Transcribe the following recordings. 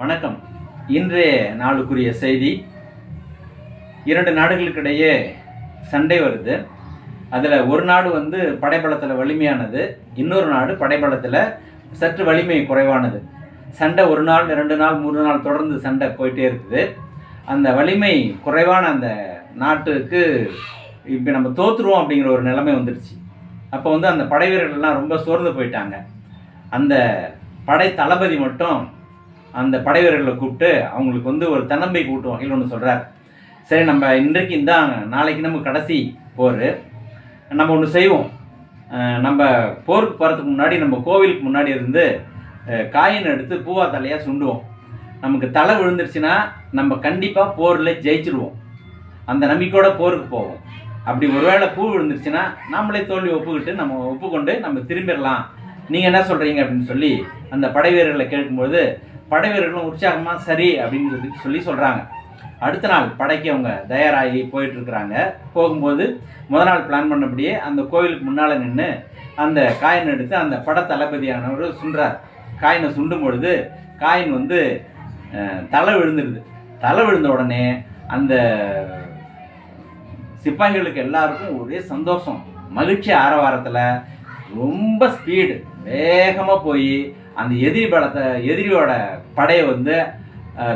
வணக்கம். இன்றைய நாளுக்குரிய செய்தி. இரண்டு நாடுகளுக்கிடையே சண்டை வருது. அதில் ஒரு நாடு வந்து படைபலத்தில் வலிமையானது இன்னொரு நாடு படைபலத்தில் சற்று வலிமை குறைவானது. சண்டை ஒரு நாள் ரெண்டு நாள் மூணு நாள் தொடர்ந்து சண்டை போயிட்டே இருக்குது. அந்த வலிமை குறைவான அந்த நாட்டுக்கு இப்போ நம்ம தோற்றுருவோம் அப்படிங்கிற ஒரு நிலைமை வந்துடுச்சு. அப்போ வந்து அந்த படை வீரர்கள்லாம் ரொம்ப சோர்ந்து போயிட்டாங்க. அந்த படை தளபதி மட்டும் அந்த படைவீரர்களை கூப்பிட்டு அவங்களுக்கு வந்து ஒரு தன்னம்பை கூட்டும் வகையில் ஒன்று சொல்கிறார் சரி நம்ம இன்றைக்கு இந்தாங்க நாளைக்கு நம்ம கடைசி போர். நம்ம ஒன்று செய்வோம். நம்ம போருக்கு போகிறதுக்கு முன்னாடி நம்ம கோவிலுக்கு முன்னாடி இருந்து காயின் எடுத்து பூவா தலையாக சுண்டுவோம். நமக்கு தலை விழுந்துருச்சுன்னா நம்ம கண்டிப்பாக போரில் ஜெயிச்சிருவோம். அந்த நம்பிக்கையோட போருக்கு போவோம். அப்படி ஒருவேளை பூ விழுந்துருச்சுன்னா நம்மளே தோல்வி ஒப்புக்கிட்டு நம்ம ஒப்புக்கொண்டு நம்ம திரும்பிடலாம். நீங்கள் என்ன சொல்கிறீங்க அப்படின்னு சொல்லி அந்த படை வீரர்களை கேட்கும்போது படை வீரர்களும் உற்சாகமாக சரி அப்படின்னு சொல்லி சொல்லி சொல்கிறாங்க அடுத்த நாள் படைக்கு அவங்க தயாராகி போயிட்டுருக்குறாங்க. போகும்போது முத நாள் பிளான் பண்ணபடியே அந்த கோவிலுக்கு முன்னால் நின்று அந்த காயின் எடுத்து அந்த பட தளபதியானவர் சுண்டுறார் காயினை சுண்டும் பொழுது காயின் வந்து தலை விழுந்துடுது தலை விழுந்த உடனே அந்த சிப்பாய்களுக்கு எல்லாருக்கும் ஒரே சந்தோஷம். மகிழ்ச்சி ஆரவாரத்தில் ரொம்ப ஸ்பீடு வேகமாக போய் அந்த எதிரி பலத்தை எதிரியோட படையை வந்து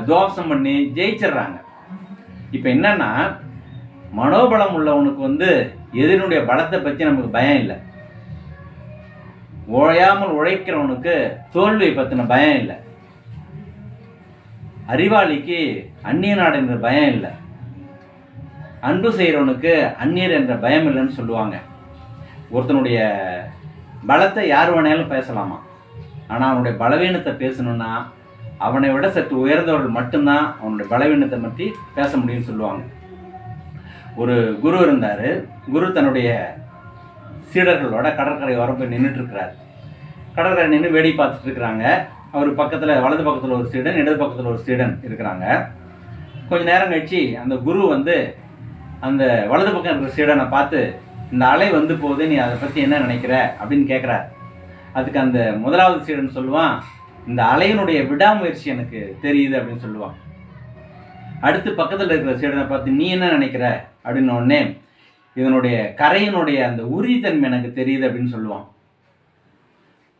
துவாசம் பண்ணி ஜெயிச்சிடுறாங்க. இப்போ என்னன்னா மனோபலம் உள்ளவனுக்கு வந்து எதிரினுடைய பலத்தை பற்றி நமக்கு பயம் இல்லை. ஓயாமல் உழைக்கிறவனுக்கு தோல்வியை பற்றின பயம் இல்லை. அறிவாளிக்கு அந்நிய நாடு என்ற பயம் இல்லை. அன்பு செய்கிறவனுக்கு அந்நியர் என்ற பயம் இல்லைன்னு சொல்லுவாங்க. ஒருத்தனுடைய பலத்தை யார் வேணாலும் பேசலாமா? ஆனால் அவனுடைய பலவீனத்தை பேசணும்னா அவனை விட சற்று உயர்ந்தவர்கள் மட்டும்தான் அவனுடைய பலவீனத்தை பற்றி பேச முடியும்னு சொல்லுவாங்க. ஒரு குரு இருந்தார். குரு தன்னுடைய சீடர்களோட கடற்கரை வரப்போய் நின்றுட்டு இருக்கிறார் கடற்கரை நின்று வேடி பார்த்துட்டு இருக்கிறாங்க அவர் பக்கத்தில் வலது பக்கத்தில் ஒரு சீடன் இடது பக்கத்தில் ஒரு சீடன் இருக்கிறாங்க. கொஞ்சம் நேரம் கழிச்சு அந்த குரு வந்து அந்த வலது பக்கம் இருக்கிற சீடனை பார்த்து இந்த அலை வந்து போகுது நீ அதை பற்றி என்ன நினைக்கிற? அப்படின்னு கேட்குறாரு அதுக்கு அந்த முதலாவது சீடன் சொல்லுவான் இந்த அலையினுடைய விடாமுயற்சி எனக்கு தெரியுது அப்படின்னு சொல்லுவான். அடுத்து பக்கத்தில் இருக்கிற சீடனை பார்த்து நீ என்ன நினைக்கிற? அப்படின்னு உடனே இதனுடைய கரையினுடைய அந்த உறுதித்தன்மை எனக்கு தெரியுது அப்படின்னு சொல்லுவான்.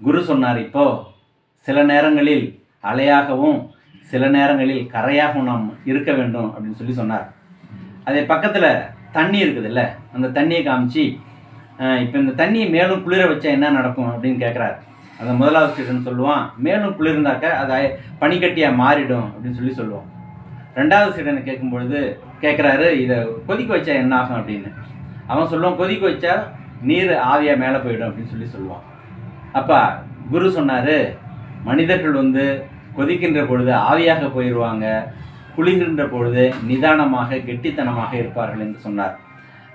குரு சொன்னார் இப்போ சில நேரங்களில் அலையாகவும் சில நேரங்களில் கரையாகவும் நாம் இருக்க வேண்டும் அப்படின்னு சொல்லி சொன்னார். அதே பக்கத்தில் தண்ணி இருக்குதுல்ல அந்த தண்ணியை காமிச்சு இப்போ இந்த தண்ணியை மேலும் குளிர வச்சா என்ன நடக்கும் அப்படின்னு கேட்குறாரு அந்த முதலாவது ஸ்டூடெண்ட் சொல்லுவான் மேலும் குளிர்ந்தாக்க அது பனிக்கட்டியாக மாறிடும் அப்படின்னு சொல்லி சொல்லுவோம் ரெண்டாவது ஸ்டூடெண்ட் கேட்கும்பொழுது கேட்குறாரு இதை கொதிக்க வச்சா என்ன ஆகும்? அப்படின்னு. அவன் சொல்லுவான் கொதிக்க வச்சா நீர் ஆவியாக மேலே போயிடும் அப்படின்னு சொல்லி சொல்லுவான். அப்பா குரு சொன்னார் மனிதர்கள் வந்து கொதிக்கின்ற பொழுது ஆவியாக போயிடுவாங்க குளிர்கின்ற பொழுது நிதானமாக கெட்டித்தனமாக இருப்பார்கள் என்று சொன்னார்.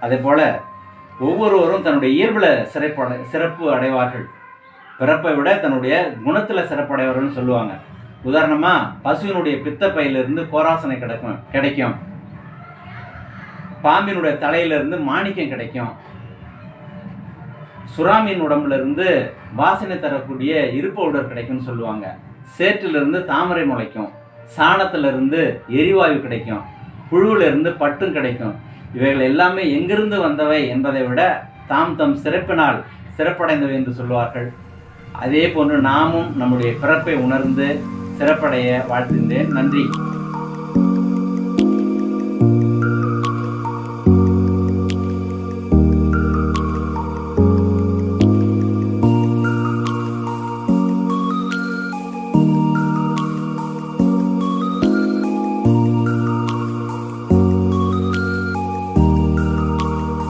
அதே போல் ஒவ்வொருவரும் தன்னுடைய இயல்பில் சிறப்படை சிறப்பு அடைவார்கள். பிறப்பை விட தன்னுடைய குணத்தில் சிறப்படைவார்கள்னு சொல்லுவாங்க. உதாரணமாக பசுவினுடைய பித்தப்பையிலிருந்து கோராசனை கிடைக்கும் கிடைக்கும். பாம்பினுடைய தலையிலிருந்து மாணிக்கம் கிடைக்கும். சுறாமின் உடம்புல இருந்து வாசனை தரக்கூடிய இருப்பு உடல் கிடைக்கும்னு சொல்லுவாங்க. சேற்றிலிருந்து தாமரை முளைக்கும். சாணத்திலிருந்து எரிவாயு கிடைக்கும் புழுவிலிருந்து இருந்து பட்டும் கிடைக்கும். இவைகள் எல்லாமே எங்கிருந்து வந்தவை என்பதை விட தாம் தம் சிறப்பினால் சிறப்படைந்தவை என்று சொல்வார்கள். அதே போன்று நாமும் நம்முடைய பிறப்பை உணர்ந்து சிறப்படைய வாழ்த்துகின்றேன். நன்றி.